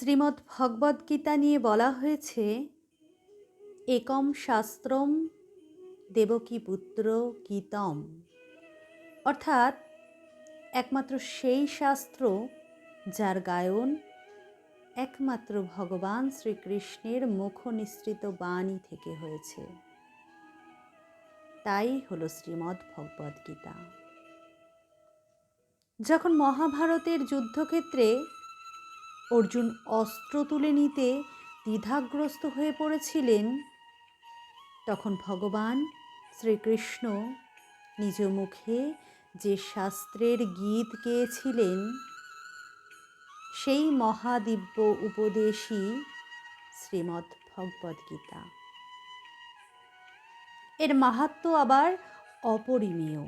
শ্রীমদ্ ভগবদ্গীতা নিয়ে বলা হয়েছে, একম শাস্ত্রম দেবকী পুত্র গীতম। অর্থাৎ একমাত্র সেই শাস্ত্র যার গায়ন একমাত্র ভগবান শ্রীকৃষ্ণের মুখ নিঃসৃত বাণী থেকে হয়েছে। তাই হলো শ্রীমদ্ ভগবদ্গীতা যখন মহাভারতের যুদ্ধক্ষেত্রে অর্জুন অস্ত্র তুলে নিতে দ্বিধাগ্রস্ত হয়ে পড়েছিলেন। তখন ভগবান শ্রীকৃষ্ণ নিজ মুখে যে শাস্ত্রের গীত গেয়েছিলেন, সেই মহাদিব্য উপদেশই শ্রীমদ্ ভগবদ্গীতা এর মাহাত্ম আবার অপরিমেয়।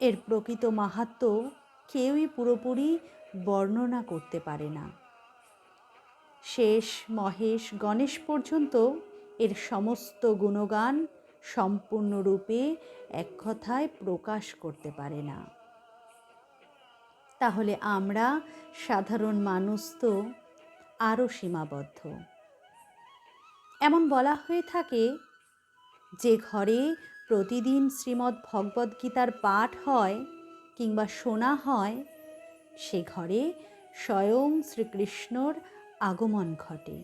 এর প্রকৃত মাহাত্ম কেউই পুরোপুরি বর্ণনা করতে পারে না। শেষ মহেশ গণেশ পর্যন্ত এর সমস্ত গুণগান সম্পূর্ণরূপে এক কথায় প্রকাশ করতে পারে না। তাহলে আমরা সাধারণ মানুষ তো আরও সীমাবদ্ধ। এমন বলা হয়ে থাকে, যে ঘরে প্রতিদিন শ্রীমদ্ ভগবদ্গীতার পাঠ হয় কিংবা শোনা হয় সে ঘরে স্বয়ং শ্রীকৃষ্ণর আগমন ঘটে।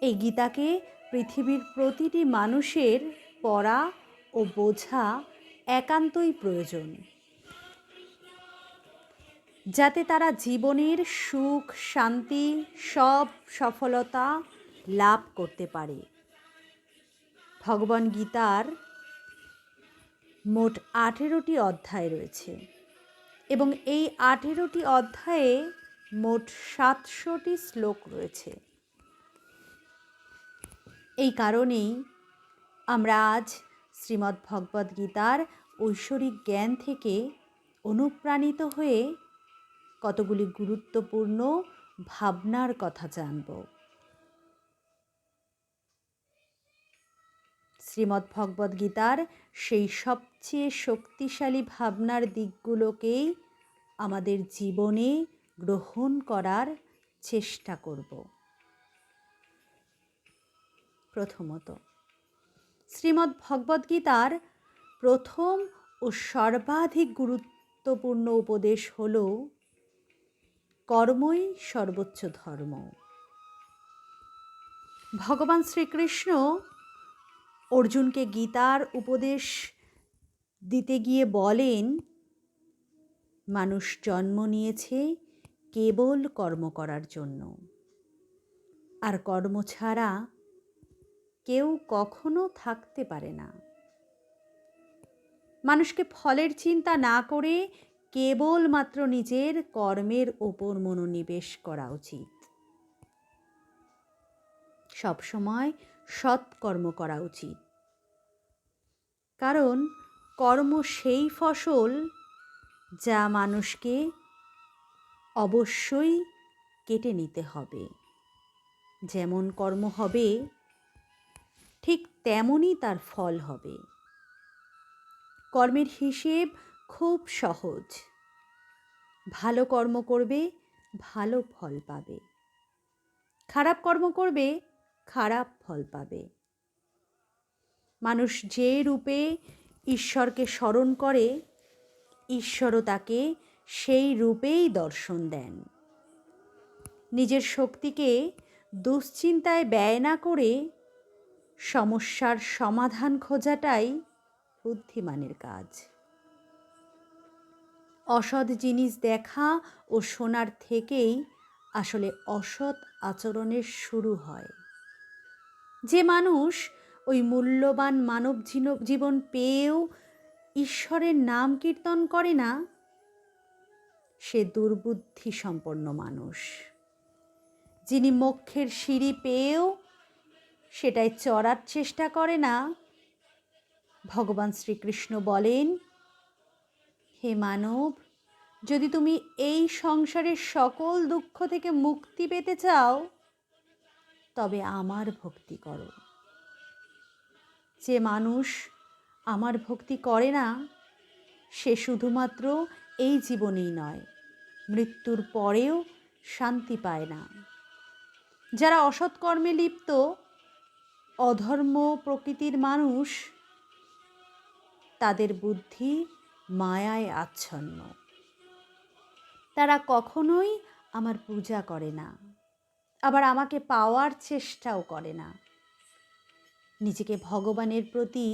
এই গীতাকে পৃথিবীর প্রতিটি মানুষের পড়া ও বোঝা একান্তই প্রয়োজন। যাতে তারা জীবনের সুখ, শান্তি, সব সফলতা লাভ করতে পারে। ভগবান গীতার মোট আঠেরোটি অধ্যায় রয়েছে। এবং এই আঠেরোটি অধ্যায়ে মোট সাতশোটি শ্লোক রয়েছে। এই কারণেই আমরা আজ শ্রীমদ্ ভগবদ্গীতার ঐশ্বরিক জ্ঞান থেকে অনুপ্রাণিত হয়ে কতগুলি গুরুত্বপূর্ণ ভাবনার কথা জানব। শ্রীমদ্ ভগবদ্গীতার সেই সবচেয়ে শক্তিশালী ভাবনার দিকগুলোকেই আমাদের জীবনে গ্রহণ করার চেষ্টা করব। প্রথমত, শ্রীমদ্ ভগবদ্গীতার প্রথম ও সর্বাধিক গুরুত্বপূর্ণ উপদেশ হল, কর্মই সর্বোচ্চ ধর্ম। ভগবান শ্রীকৃষ্ণ অর্জুনকে গীতার উপদেশ দিতে গিয়ে বলেন মানুষ জন্ম নিয়েছে কেবল কর্ম করার জন্য। আর কর্ম ছাড়া কেউ কখনো থাকতে পারে না। মানুষকে ফলের চিন্তা না করে কেবলমাত্র নিজের কর্মের ওপর মনোনিবেশ করা উচিত। সবসময় সৎকর্ম করা উচিত। কারণ কর্ম সেই ফসল যা মানুষকে অবশ্যই কেটে নিতে হবে। যেমন কর্ম হবে, ঠিক তেমনই তার ফল হবে। কর্মের হিসেব খুব সহজ। ভালো কর্ম করবে, ভালো ফল পাবে। খারাপ কর্ম করবে, খারাপ ফল পাবে। মানুষ যে রূপে ঈশ্বরকে স্মরণ করে ঈশ্বরও তাকে সেই রূপেই দর্শন দেন। নিজের শক্তিকে দুশ্চিন্তায় ব্যয় না করে সমস্যার সমাধান খোঁজাটাই বুদ্ধিমানের কাজ। অসৎ জিনিস দেখা ও শোনার থেকেই আসলে অসৎ আচরণের শুরু হয়। যে মানুষ ওই মূল্যবান মানব জীবন পেয়েও ঈশ্বরের নাম কীর্তন করে না? সে দুর্বুদ্ধি সম্পন্ন মানুষ। যিনি মক্ষের সিঁড়ি পেয়েও সেটাই চড়ার চেষ্টা করে না। ভগবান শ্রীকৃষ্ণ বলেন, হে মানব, যদি তুমি এই সংসারের সকল দুঃখ থেকে মুক্তি পেতে চাও, তবে আমার ভক্তি করো। যে মানুষ আমার ভক্তি করে না, সে শুধুমাত্র এই জীবনেই নয়, মৃত্যুর পরেও শান্তি পায় না। যারা অসৎকর্মে লিপ্ত, অধর্ম প্রকৃতির মানুষ, তাদের বুদ্ধি মায়ায় আচ্ছন্ন। তারা কখনোই আমার পূজা করে না, আবার আমাকে পাওয়ার চেষ্টাও করে না। নিজেকে ভগবানের প্রতি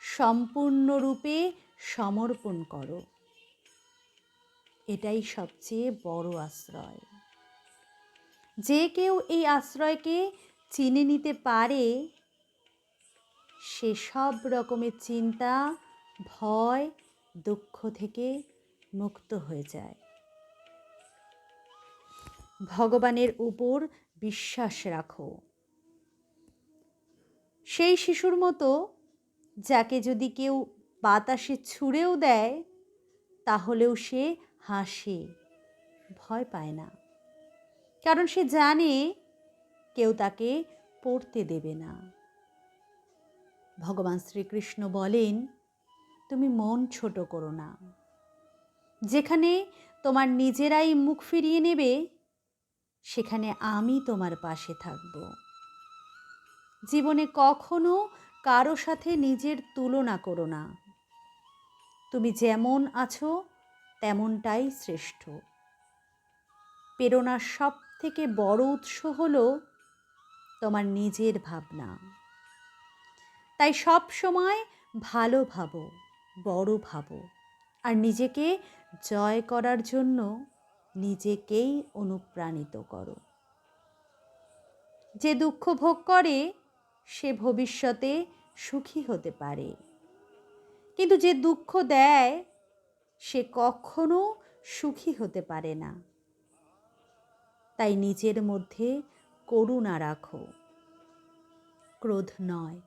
সম্পূর্ণরূপে সমর্পণ করো। এটাই সবচেয়ে বড় আশ্রয়। যে কেউ এই আশ্রয়কে চিনে নিতে পারে, সে সব রকমের চিন্তা, ভয়, দুঃখ থেকে মুক্ত হয়ে যায়। ভগবানের উপর বিশ্বাস রাখো। সেই শিশুর মতো যাকে যদি কেউ বাতাসে ছুঁড়েও দেয়, তাহলেও সে হাসে, ভয় পায় না। কারণ সে জানে কেউ তাকে পড়তে দেবে না। ভগবান শ্রীকৃষ্ণ বলেন, তুমি মন ছোট করো না। যেখানে তোমার নিজেরাই মুখ ফিরিয়ে নেবে, সেখানে আমি তোমার পাশে থাকব। জীবনে কখনো কারও সাথে নিজের তুলনা করো না। তুমি যেমন আছো, তেমনটাই শ্রেষ্ঠ। প্রেরণার সব থেকে বড় উৎস হল তোমার নিজের ভাবনা। তাই সব সময় ভালো ভাবো, বড় ভাবো, আর নিজেকে জয় করার জন্য নিজেকেই অনুপ্রাণিত করো। যে দুঃখ ভোগ করে সে ভবিষ্যতে সুখী হতে পারে। কিন্তু যে দুঃখ দেয়, সে কখনো সুখী হতে পারে না। তাই নিজের মধ্যে করুণা রাখো। ক্রোধ নয়।